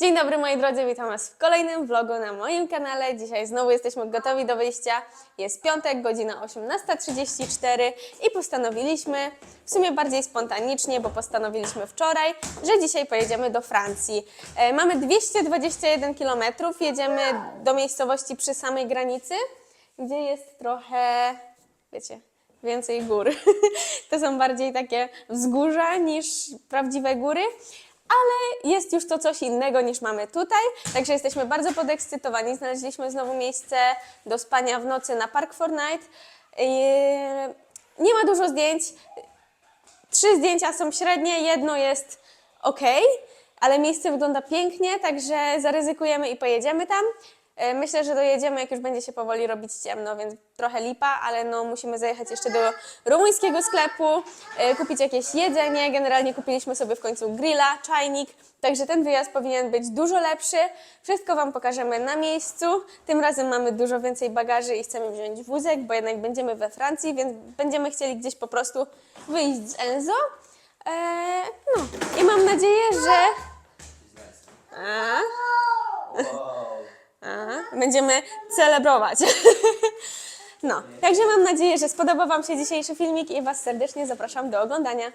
Dzień dobry moi drodzy, witam Was w kolejnym vlogu na moim kanale. Dzisiaj znowu jesteśmy gotowi do wyjścia. Jest piątek, godzina 18.34 i postanowiliśmy, w sumie bardziej spontanicznie, bo postanowiliśmy wczoraj, że dzisiaj pojedziemy do Francji. E, mamy 221 km, jedziemy do miejscowości przy samej granicy, gdzie jest trochę, wiecie, więcej gór. To są bardziej takie wzgórza niż prawdziwe góry, ale jest już to coś innego niż mamy tutaj, także jesteśmy bardzo podekscytowani. Znaleźliśmy znowu miejsce do spania w nocy na Park for Night. Yy, Nie ma dużo zdjęć. Trzy zdjęcia są średnie, jedno jest ok, ale miejsce wygląda pięknie, także zaryzykujemy i pojedziemy tam. E, Myślę, że dojedziemy, jak już będzie się powoli robić ciemno, więc trochę lipa, ale no musimy zajechać jeszcze do rumuńskiego sklepu, e, kupić jakieś jedzenie. Generalnie kupiliśmy sobie w końcu grilla, czajnik, także ten wyjazd powinien być dużo lepszy. Wszystko Wam pokażemy na miejscu. Tym razem mamy dużo więcej bagaży i chcemy wziąć wózek, bo jednak będziemy we Francji, więc będziemy chcieli gdzieś po prostu wyjść z Enzo. E, no i mam nadzieję, że... A? Będziemy celebrować. No, także mam nadzieję, że spodoba Wam się dzisiejszy filmik i Was serdecznie zapraszam do oglądania.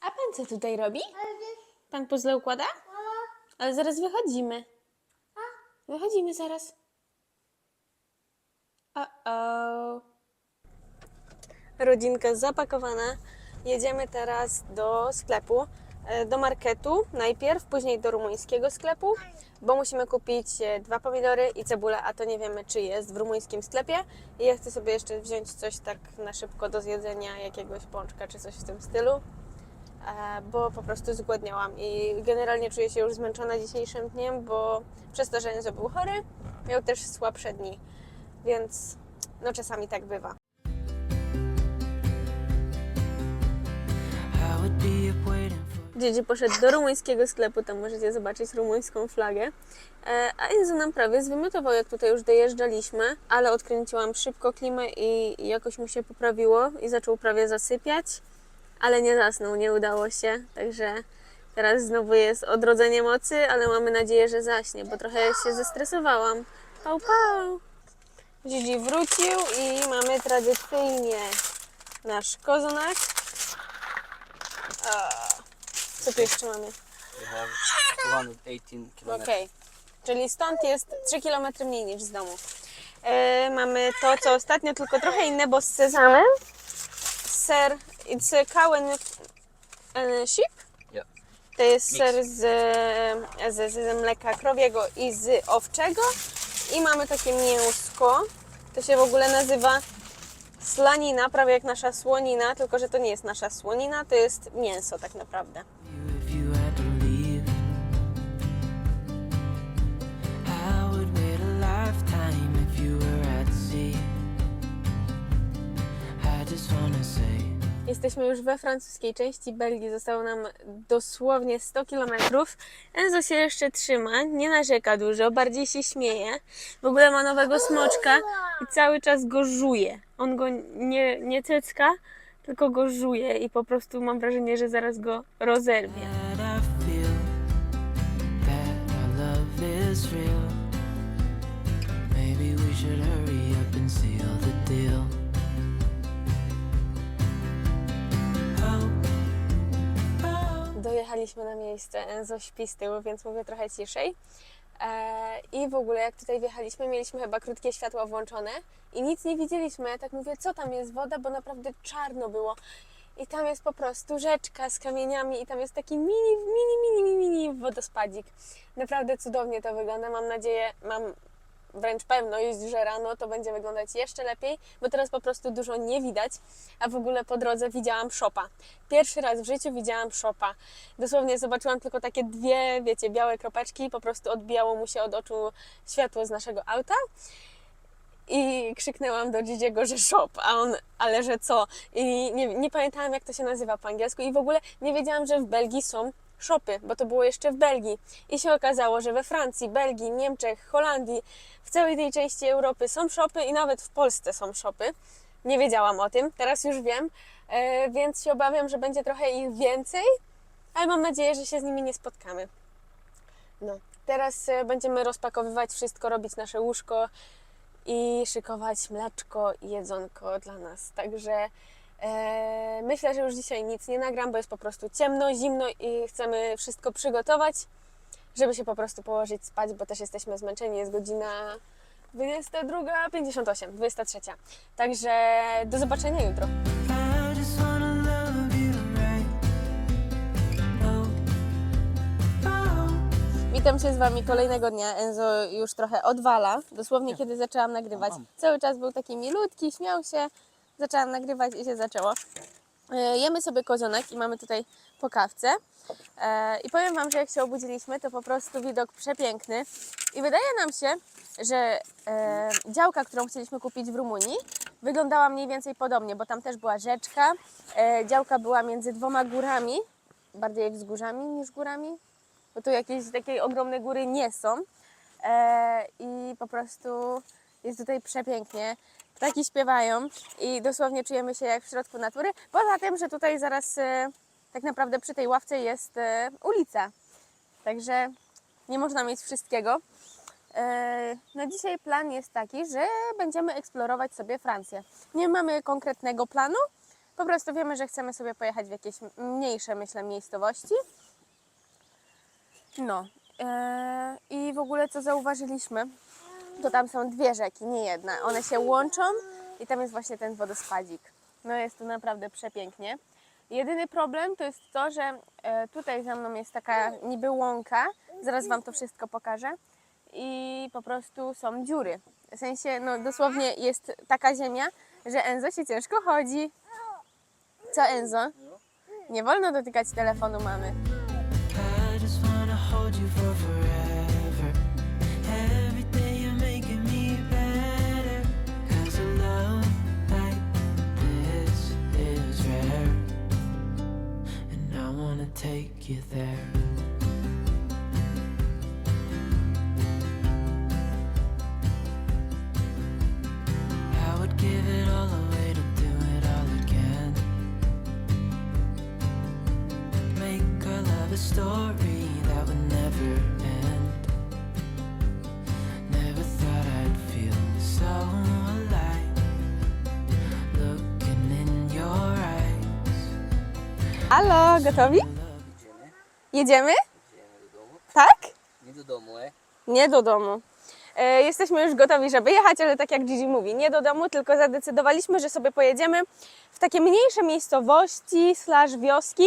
A Pan co tutaj robi? Pan puzzle układa? Ale zaraz wychodzimy. Wychodzimy zaraz. O-o. Rodzinka zapakowana. Jedziemy teraz do sklepu, do marketu najpierw, później do rumuńskiego sklepu, bo musimy kupić e, dwa pomidory i cebulę, a to nie wiemy, czy jest w rumuńskim sklepie. I ja chcę sobie jeszcze wziąć coś tak na szybko do zjedzenia, jakiegoś pączka czy coś w tym stylu, e, bo po prostu zgłodniałam i generalnie czuję się już zmęczona dzisiejszym dniem, bo przez to, że Enzo był chory, miał też słabsze dni, więc no czasami tak bywa. Dziedzie poszedł do rumuńskiego sklepu, tam możecie zobaczyć rumuńską flagę. E, A Enzo nam prawie zwymiotował, jak tutaj już dojeżdżaliśmy, ale odkręciłam szybko klimę i jakoś mu się poprawiło i zaczął prawie zasypiać, ale nie zasnął, nie udało się, także teraz znowu jest odrodzenie mocy, ale mamy nadzieję, że zaśnie, bo trochę się zestresowałam. Pał, pał! Dzidzi wrócił i mamy tradycyjnie nasz kozonak. A, Co tu jeszcze mamy? We have 218 kilometers. Okej. Czyli stąd jest 3 km mniej niż z domu. E, mamy to, co ostatnio, tylko trochę inne, bo z sezamem. Ser, it's a cow and, and sheep. Yeah. To jest Mix. ser z, z, z mleka krowiego i z owczego. I mamy takie mięsko. To się w ogóle nazywa slanina, prawie jak nasza słonina, tylko że to nie jest nasza słonina, to jest mięso tak naprawdę. Jesteśmy już we francuskiej części Belgii, zostało nam dosłownie 100 km. Enzo się jeszcze trzyma, nie narzeka dużo, bardziej się śmieje. W ogóle ma nowego smoczka i cały czas go żuje. On go nie, nie cycka, tylko go żuje i po prostu mam wrażenie, że zaraz go rozerwie. Maybe we should Na miejsce, Enzo śpi z tyłu, więc mówię trochę ciszej. E, I w ogóle jak tutaj wjechaliśmy, mieliśmy chyba krótkie światła włączone i nic nie widzieliśmy. Ja tak mówię, co tam jest woda, bo naprawdę czarno było. I tam jest po prostu rzeczka z kamieniami i tam jest taki mini, mini, mini, mini, mini wodospadzik. Naprawdę cudownie to wygląda. Mam nadzieję, mam wręcz pewność, że rano to będzie wyglądać jeszcze lepiej, bo teraz po prostu dużo nie widać, a w ogóle po drodze widziałam szopa. Pierwszy raz w życiu widziałam szopa. Dosłownie zobaczyłam tylko takie dwie, wiecie, białe kropeczki, po prostu odbijało mu się od oczu światło z naszego auta. I krzyknęłam do Gigiego, że shop, a on, ale że co? I nie, nie pamiętałam, jak to się nazywa po angielsku, i w ogóle nie wiedziałam, że w Belgii są shopy, bo to było jeszcze w Belgii. I się okazało, że we Francji, Belgii, Niemczech, Holandii, w całej tej części Europy są shopy i nawet w Polsce są shopy. Nie wiedziałam o tym, teraz już wiem, e, więc się obawiam, że będzie trochę ich więcej, ale mam nadzieję, że się z nimi nie spotkamy. No, teraz e, będziemy rozpakowywać wszystko, robić nasze łóżko i szykować mleczko i jedzonko dla nas. Także myślę, że już dzisiaj nic nie nagram, bo jest po prostu ciemno, zimno i chcemy wszystko przygotować, żeby się po prostu położyć spać, bo też jesteśmy zmęczeni. Jest godzina 22.58, 23. Także do zobaczenia jutro. Oh, oh. Witam się z Wami kolejnego dnia. Enzo już trochę odwala. Dosłownie kiedy zaczęłam nagrywać. Cały czas był taki milutki, śmiał się. Zaczęłam nagrywać i się zaczęło. E, Jemy sobie kozonek i mamy tutaj po kawce. E, I powiem Wam, że jak się obudziliśmy, to po prostu widok przepiękny. I wydaje nam się, że e, działka, którą chcieliśmy kupić w Rumunii, wyglądała mniej więcej podobnie, bo tam też była rzeczka. Działka była między dwoma górami, bardziej wzgórzami niż górami bo tu jakieś takiej ogromne góry nie są. I po prostu jest tutaj przepięknie. Ptaki śpiewają i dosłownie czujemy się jak w środku natury. Poza tym, że tutaj zaraz e, tak naprawdę przy tej ławce jest e, ulica. Także nie można mieć wszystkiego. E, No dzisiaj plan jest taki, że będziemy eksplorować sobie Francję. Nie mamy konkretnego planu, po prostu wiemy, że chcemy sobie pojechać w jakieś mniejsze, myślę, miejscowości. No i w ogóle co zauważyliśmy, to tam są dwie rzeki, nie jedna. One się łączą i tam jest właśnie ten wodospadzik. No jest to naprawdę przepięknie. Jedyny problem to jest to, że e, tutaj za mną jest taka niby łąka, zaraz Wam to wszystko pokażę i po prostu są dziury. W sensie, no dosłownie jest taka ziemia, że Enzo się ciężko chodzi. Co Enzo? Nie wolno dotykać telefonu mamy. I just wanna hold you for forever. Wanna take you there. I would give it all away to do it all again. Make our love a story that would never end. Never thought I'd feel so alive. Looking in your eyes. Halo, gotowi? Jedziemy? Idziemy do domu. Tak? Nie do domu, e? Nie do domu. E, jesteśmy już gotowi, żeby jechać, ale tak jak Gigi mówi, nie do domu, tylko zadecydowaliśmy, że sobie pojedziemy w takie mniejsze miejscowości slash wioski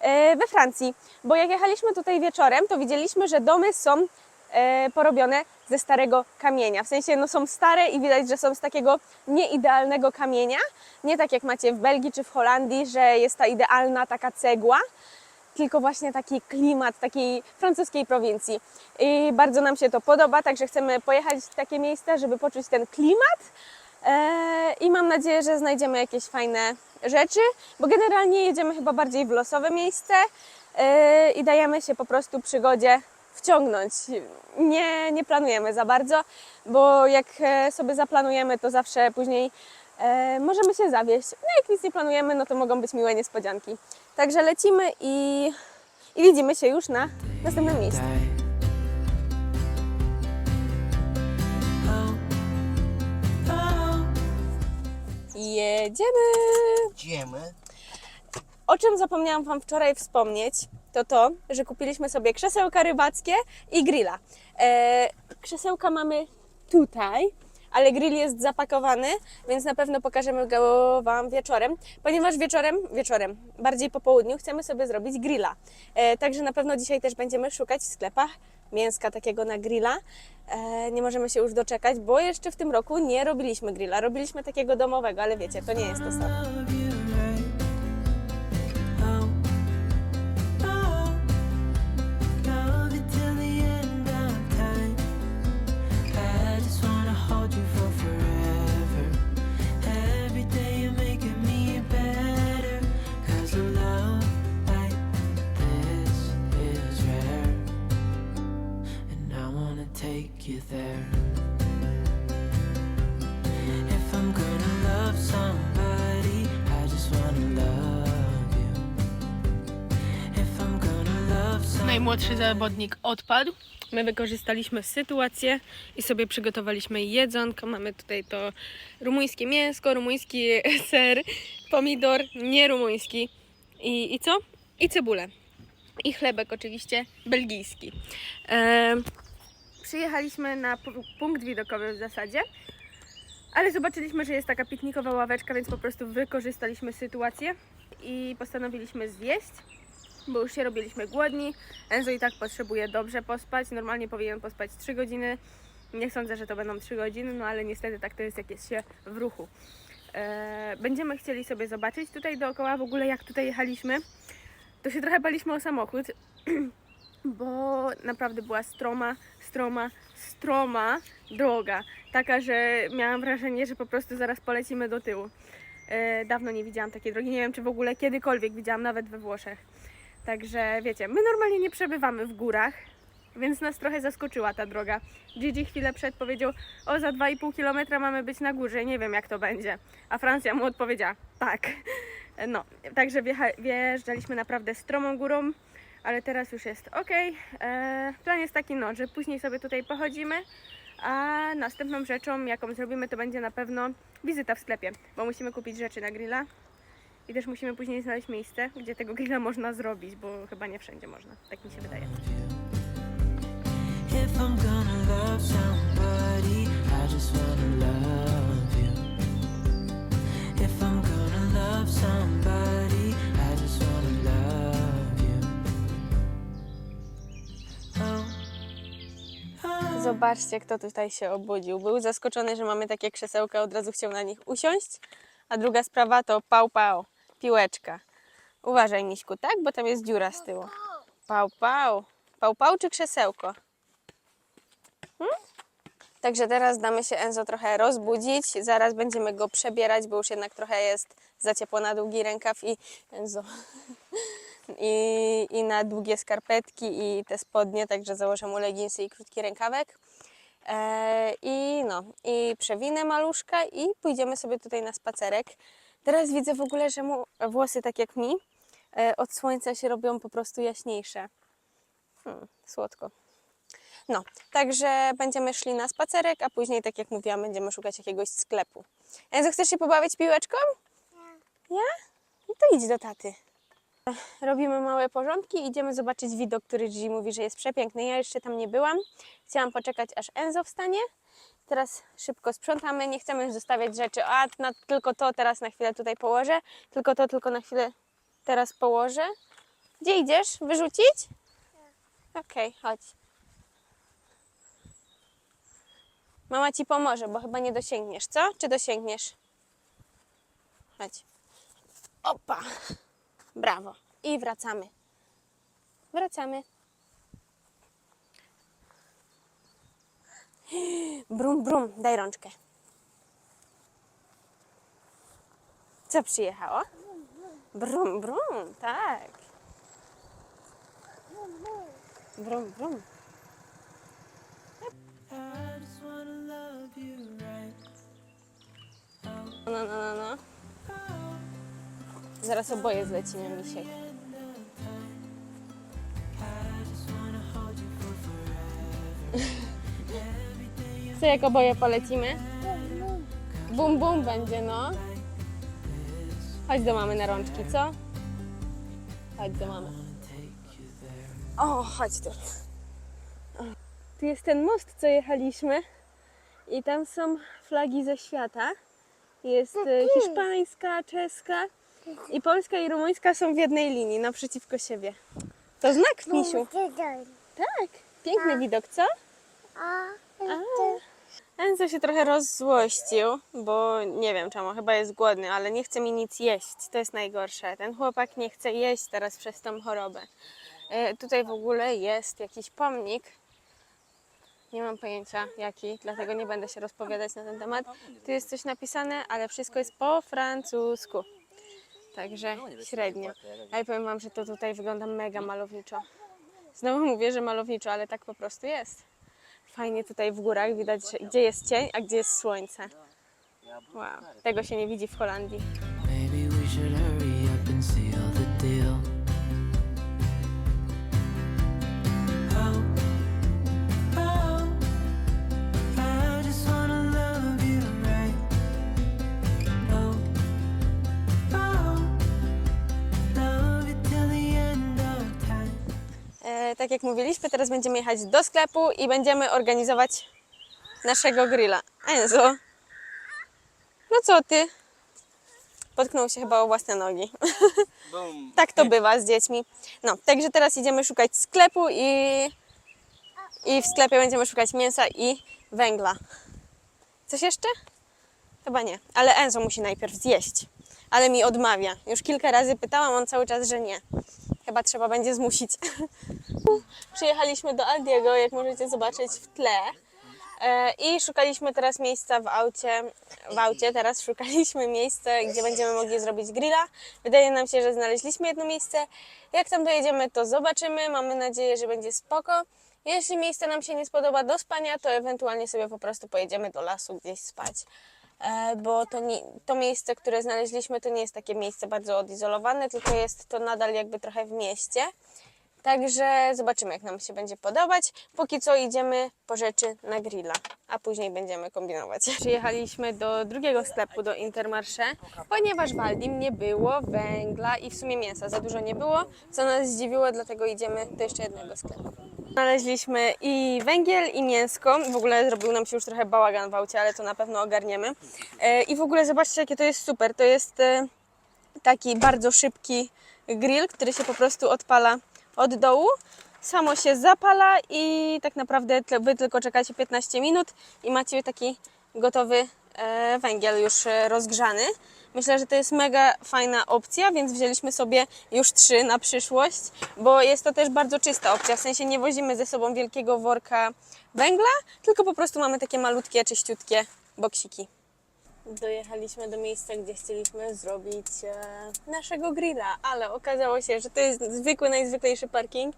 e, we Francji. Bo jak jechaliśmy tutaj wieczorem, to widzieliśmy, że domy są e, porobione ze starego kamienia. W sensie no, są stare i widać, że są z takiego nieidealnego kamienia. Nie tak jak macie w Belgii czy w Holandii, że jest ta idealna taka cegła tylko właśnie taki klimat takiej francuskiej prowincji. I bardzo nam się to podoba, także chcemy pojechać w takie miejsca, żeby poczuć ten klimat. E, I mam nadzieję, że znajdziemy jakieś fajne rzeczy, bo generalnie jedziemy chyba bardziej w losowe miejsce e, i dajemy się po prostu przygodzie wciągnąć. Nie, nie planujemy za bardzo, bo jak e, sobie zaplanujemy, to zawsze później możemy się zawieść. No jak nic nie planujemy, no to mogą być miłe niespodzianki. Także lecimy i, i widzimy się już na następnym miejscu. Jedziemy! Idziemy. O czym zapomniałam Wam wczoraj wspomnieć, to to, że kupiliśmy sobie krzesełka rybackie i grilla. E, krzesełka mamy tutaj, ale grill jest zapakowany, więc na pewno pokażemy go Wam wieczorem, ponieważ wieczorem, wieczorem, bardziej po południu chcemy sobie zrobić grilla. E, także na pewno dzisiaj też będziemy szukać w sklepach mięska takiego na grilla. E, nie możemy się już doczekać, bo jeszcze w tym roku nie robiliśmy grilla. Robiliśmy takiego domowego, ale wiecie, to nie jest to samo. Najmłodszy zawodnik odpadł. My wykorzystaliśmy sytuację i sobie przygotowaliśmy jedzonko. Mamy tutaj to rumuńskie mięsko, rumuński ser, pomidor, nie rumuński. I, i co? I cebulę. I chlebek oczywiście belgijski. Em, przyjechaliśmy na pu- punkt widokowy w zasadzie. Ale zobaczyliśmy, że jest taka piknikowa ławeczka, więc po prostu wykorzystaliśmy sytuację i postanowiliśmy zjeść, bo już się robiliśmy głodni. Enzo i tak potrzebuje dobrze pospać. Normalnie powinien pospać 3 godziny. Nie sądzę, że to będą 3 godziny, no ale niestety tak to jest, jak jest się w ruchu. E, będziemy chcieli sobie zobaczyć tutaj dookoła w ogóle, jak tutaj jechaliśmy. To się trochę baliśmy o samochód, bo naprawdę była stroma, stroma, stroma droga. Taka, że miałam wrażenie, że po prostu zaraz polecimy do tyłu. E, dawno nie widziałam takiej drogi. Nie wiem, czy w ogóle kiedykolwiek widziałam, nawet we Włoszech. Także wiecie, my normalnie nie przebywamy w górach, więc nas trochę zaskoczyła ta droga. Gigi chwilę przed powiedział, o za 2,5 km mamy być na górze, nie wiem jak to będzie. A Francja mu odpowiedziała, tak. No, także wjeżdżaliśmy naprawdę stromą górą, ale teraz już jest ok. E, plan jest taki, no, że później sobie tutaj pochodzimy, a następną rzeczą, jaką zrobimy, to będzie na pewno wizyta w sklepie, bo musimy kupić rzeczy na grilla. I też musimy później znaleźć miejsce, gdzie tego grilla można zrobić, bo chyba nie wszędzie można. Tak mi się wydaje. Oh. Zobaczcie, kto tutaj się obudził. Był zaskoczony, że mamy takie krzesełka, od razu chciał na nich usiąść. A druga sprawa to pał pał, piłeczka. Uważaj, Miśku, tak? Bo tam jest dziura z tyłu. Pał pał. Pał pał czy krzesełko? Hmm? Także teraz damy się Enzo trochę rozbudzić. Zaraz będziemy go przebierać, bo już jednak trochę jest za ciepło na długi rękaw i Enzo. I, I na długie skarpetki i te spodnie, także założę mu leginsy i krótki rękawek. E, I no, i przewinę maluszka i pójdziemy sobie tutaj na spacerek. Teraz widzę w ogóle, że mu włosy, tak jak mi, e, od słońca się robią po prostu jaśniejsze. Hmm, słodko. No, także będziemy szli na spacerek, a później, tak jak mówiłam, będziemy szukać jakiegoś sklepu. Enzo, chcesz się pobawić piłeczką? Ja? No to idź do taty. Robimy małe porządki, idziemy zobaczyć widok, który Gigi mówi, że jest przepiękny. Ja jeszcze tam nie byłam. Chciałam poczekać, aż Enzo wstanie. Teraz szybko sprzątamy, nie chcemy już zostawiać rzeczy. A, tylko to teraz na chwilę tutaj położę. Tylko to tylko na chwilę teraz położę. Gdzie idziesz? Wyrzucić? Okej, chodź. Mama ci pomoże, bo chyba nie dosięgniesz, co? Czy dosięgniesz? Chodź. Opa! Brawo. I wracamy. Wracamy. Brum, brum, daj rączkę. Co przyjechało? Brum, brum, tak. Brum, brum. Right. No, no, no, no. Zaraz oboje zlecimy, misiek. Co, jak oboje polecimy? Bum, bum będzie, no. Chodź do mamy na rączki, co? Chodź do mamy. O, chodź tu. Tu jest ten most, co jechaliśmy. I tam są flagi ze świata. Jest e, hiszpańska, czeska i polska i rumuńska są w jednej linii, naprzeciwko siebie. To znak, misiu. Tak, piękny widok, co? A. Enzo się trochę rozzłościł, bo nie wiem czemu, chyba jest głodny, ale nie chce mi nic jeść. To jest najgorsze. Ten chłopak nie chce jeść teraz przez tą chorobę. E, tutaj w ogóle jest jakiś pomnik. Nie mam pojęcia jaki, dlatego nie będę się rozpowiadać na ten temat. Tu jest coś napisane, ale wszystko jest po francusku. Także średnio. Ale powiem Wam, że to tutaj wygląda mega malowniczo. Znowu mówię, że malowniczo, ale tak po prostu jest. Fajnie tutaj w górach widać, gdzie jest cień, a gdzie jest słońce. Wow, tego się nie widzi w Holandii. Tak jak mówiliśmy, teraz będziemy jechać do sklepu i będziemy organizować naszego grilla. Enzo, no co ty? Potknął się chyba o własne nogi. Tak to bywa z dziećmi. No, także teraz idziemy szukać sklepu i, i w sklepie będziemy szukać mięsa i węgla. Coś jeszcze? Chyba nie, ale Enzo musi najpierw zjeść. Ale mi odmawia. Już kilka razy pytałam, on cały czas, że nie. Chyba trzeba będzie zmusić. Przyjechaliśmy do Aldiego, jak możecie zobaczyć w tle. E, I szukaliśmy teraz miejsca w aucie. W aucie teraz szukaliśmy miejsca, gdzie będziemy mogli zrobić grilla. Wydaje nam się, że znaleźliśmy jedno miejsce. Jak tam dojedziemy, to zobaczymy. Mamy nadzieję, że będzie spoko. Jeśli miejsce nam się nie spodoba do spania, to ewentualnie sobie po prostu pojedziemy do lasu gdzieś spać. E, Bo to, nie, to miejsce, które znaleźliśmy, to nie jest takie miejsce bardzo odizolowane, tylko jest to nadal jakby trochę w mieście. Także zobaczymy, jak nam się będzie podobać. Póki co idziemy po rzeczy na grilla, a później będziemy kombinować. Przyjechaliśmy do drugiego sklepu, do Intermarché, ponieważ w Aldim nie było węgla i w sumie mięsa za dużo nie było, co nas zdziwiło, dlatego idziemy do jeszcze jednego sklepu. Znaleźliśmy i węgiel, i mięsko. W ogóle zrobił nam się już trochę bałagan w aucie, ale to na pewno ogarniemy. E, I w ogóle zobaczcie, jakie to jest super. To jest e, taki bardzo szybki grill, który się po prostu odpala od dołu. Samo się zapala i tak naprawdę wy tylko czekacie 15 minut i macie taki gotowy e, węgiel już e, rozgrzany. Myślę, że to jest mega fajna opcja, więc wzięliśmy sobie już trzy na przyszłość, bo jest to też bardzo czysta opcja. W sensie nie wozimy ze sobą wielkiego worka węgla, tylko po prostu mamy takie malutkie, czyściutkie boksiki. Dojechaliśmy do miejsca, gdzie chcieliśmy zrobić e, naszego grilla, ale okazało się, że to jest zwykły, najzwyklejszy parking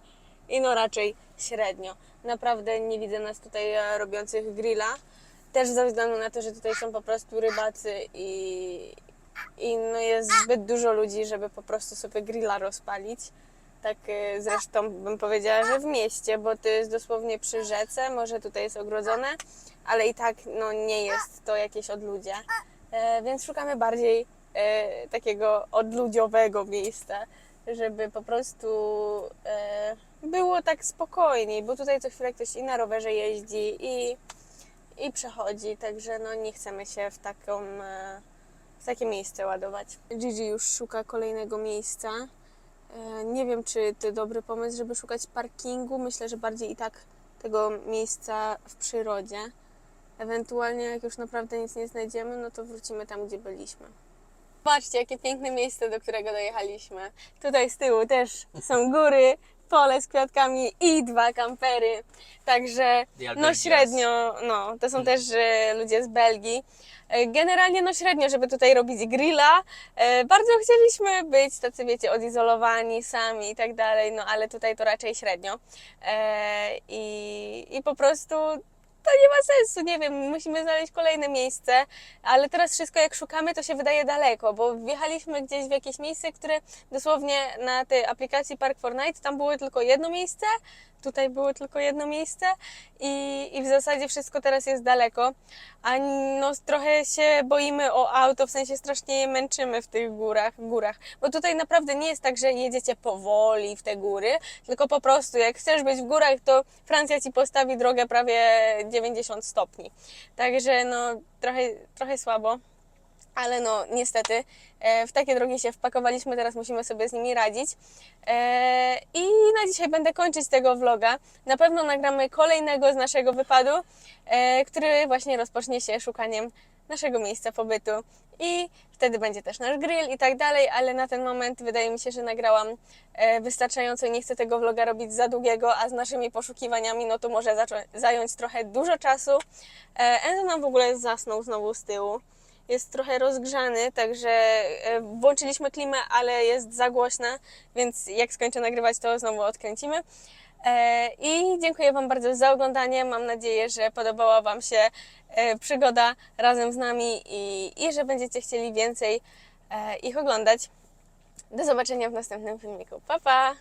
i no raczej średnio. Naprawdę nie widzę nas tutaj e, robiących grilla. Też ze względu na to, że tutaj są po prostu rybacy i, i no jest zbyt dużo ludzi, żeby po prostu sobie grilla rozpalić. Tak e, zresztą bym powiedziała, że w mieście, bo to jest dosłownie przy rzece, może tutaj jest ogrodzone, ale i tak no, nie jest to jakieś odludzie. Więc szukamy bardziej e, takiego odludziowego miejsca, żeby po prostu e, było tak spokojniej, bo tutaj co chwilę ktoś i na rowerze jeździ i, i przechodzi, także no nie chcemy się w taką w takie miejsce ładować. Gigi już szuka kolejnego miejsca. E, Nie wiem, czy to dobry pomysł, żeby szukać parkingu. Myślę, że bardziej i tak tego miejsca w przyrodzie. Ewentualnie, jak już naprawdę nic nie znajdziemy, no to wrócimy tam, gdzie byliśmy. Patrzcie, jakie piękne miejsce, do którego dojechaliśmy. Tutaj z tyłu też są góry, pole z kwiatkami i dwa kampery. Także no Albergians. średnio, no to są też e, ludzie z Belgii. E, Generalnie no średnio, żeby tutaj robić grilla. E, Bardzo chcieliśmy być tacy, wiecie, odizolowani sami i tak dalej, no ale tutaj to raczej średnio. I, i po prostu to nie ma sensu, nie wiem, musimy znaleźć kolejne miejsce, ale teraz wszystko jak szukamy, to się wydaje daleko, bo wjechaliśmy gdzieś w jakieś miejsce, które dosłownie na tej aplikacji Park for Night, tam było tylko jedno miejsce, tutaj było tylko jedno miejsce i, i w zasadzie wszystko teraz jest daleko, a no trochę się boimy o auto, w sensie strasznie je męczymy w tych górach, górach, bo tutaj naprawdę nie jest tak, że jedziecie powoli w te góry, tylko po prostu jak chcesz być w górach, to Francja Ci postawi drogę prawie 90 stopni. Także no trochę, trochę słabo. Ale no niestety e, w takie drogi się wpakowaliśmy, teraz musimy sobie z nimi radzić. E, I na dzisiaj będę kończyć tego vloga. Na pewno nagramy kolejnego z naszego wypadu, e, który właśnie rozpocznie się szukaniem naszego miejsca pobytu. I wtedy będzie też nasz grill i tak dalej, ale na ten moment wydaje mi się, że nagrałam e, wystarczająco i nie chcę tego vloga robić za długiego, a z naszymi poszukiwaniami no to może zająć trochę dużo czasu. E, Enzo nam w ogóle zasnął znowu z tyłu jest trochę rozgrzany, także e, włączyliśmy klimę, ale jest za głośna, więc jak skończę nagrywać, to znowu odkręcimy. E, I dziękuję Wam bardzo za oglądanie. Mam nadzieję, że podobała Wam się e, przygoda razem z nami i, i że będziecie chcieli więcej e, ich oglądać. Do zobaczenia w następnym filmiku. Pa, pa!